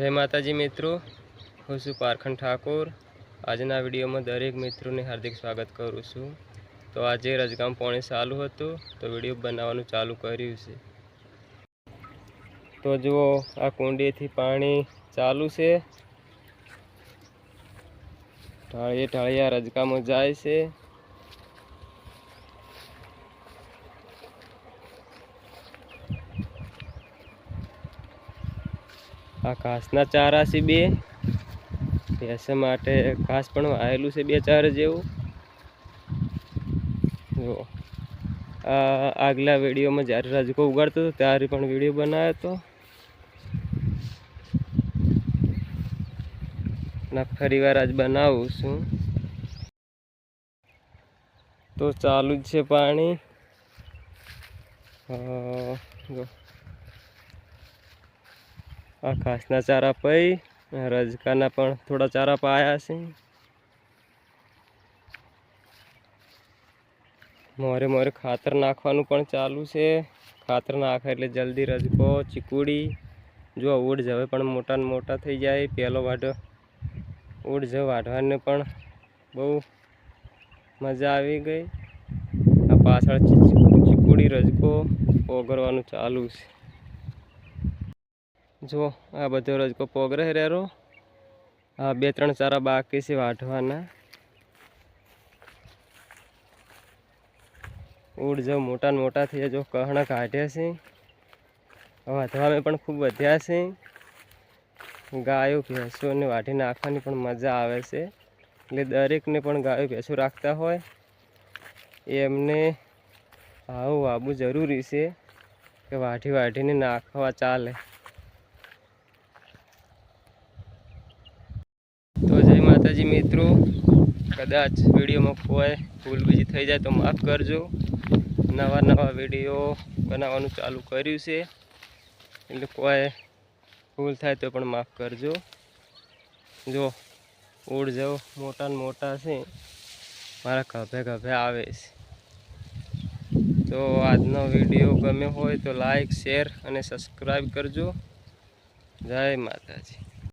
જય માતાજી મિત્રો, હું છું પારખંડ ઠાકોર. આજના વિડીયોમાં દરેક મિત્રોને હાર્દિક સ્વાગત કરું છું. તો આજે રજગામ પોણે ચાલુ હતું, તો વીડિયો બનાવવાનું ચાલુ કર્યું છે. તો જુઓ, આ કુંડીથી પાણી ચાલુ છે. ઢાળીએ ઢાળીયા રજગામાં જાય છે. આ ઘાસના ચારા છે બે. ભેંસો માટે ઘાસ પણ વાયેલું છે બે ચાર જેવું. જો. આ આગલા વિડીયોમાં જ્યારે રાજકો ઉગાડતો હતો ત્યારે પણ વીડિયો બનાવ્યો હતો. ના ફરી વાર આજ બનાવું છું. તો ચાલુ જ છે પાણી. જો. આ ઘાસના ચારા પઈ, રજકાના પણ થોડા ચારા પાયા છે. મોરે મોરે ખાતર નાખવાનું પણ ચાલુ છે. ખાતર નાખે એટલે જલ્દી રજકો, ચીકુડી, જો ઉડ જવે પણ મોટા ને મોટા થઈ જાય. પહેલો વાઢો ઉડ જવ વાઢવાને પણ બહુ મજા આવી ગઈ. આ પાછળ ચીકુડી રજકો ઓગરવાનું ચાલુ છે. જો આ બધો રજકો પોગરે રેરો. આ બે ત્રણ ચારા બાકી છે વાઢવાના. ઉડ જો મોટા મોટા થઈ જો કહણા કાઢ્યા છે. વાઢવામાં પણ ખૂબ વધ્યા છે. ગાયો, ભેંસોને વાઢી નાખવાની પણ મજા આવે છે. એટલે દરેકને પણ ગાયો, ભેંસો રાખતા હોય. એમને આવું વાવવું જરૂરી છે કે વાઢી વાઢીને નાખવા ચાલે. તો જય માતાજી મિત્રો. કદાચ વિડીયોમાં કોઈ ભૂલ બીજી થઈ જાય તો માફ કરજો. નવા નવા વીડિયો બનાવવાનું ચાલુ કર્યું છે. એટલે કોઈ ભૂલ થાય તો પણ માફ કરજો. જો ઉડ જાઓ મોટા મોટા છે. મારા ગભે ગભે આવે છે. તો આજનો વીડિયો ગમે હોય તો લાઈક, શેર અને સબસ્ક્રાઈબ કરજો. જય માતાજી.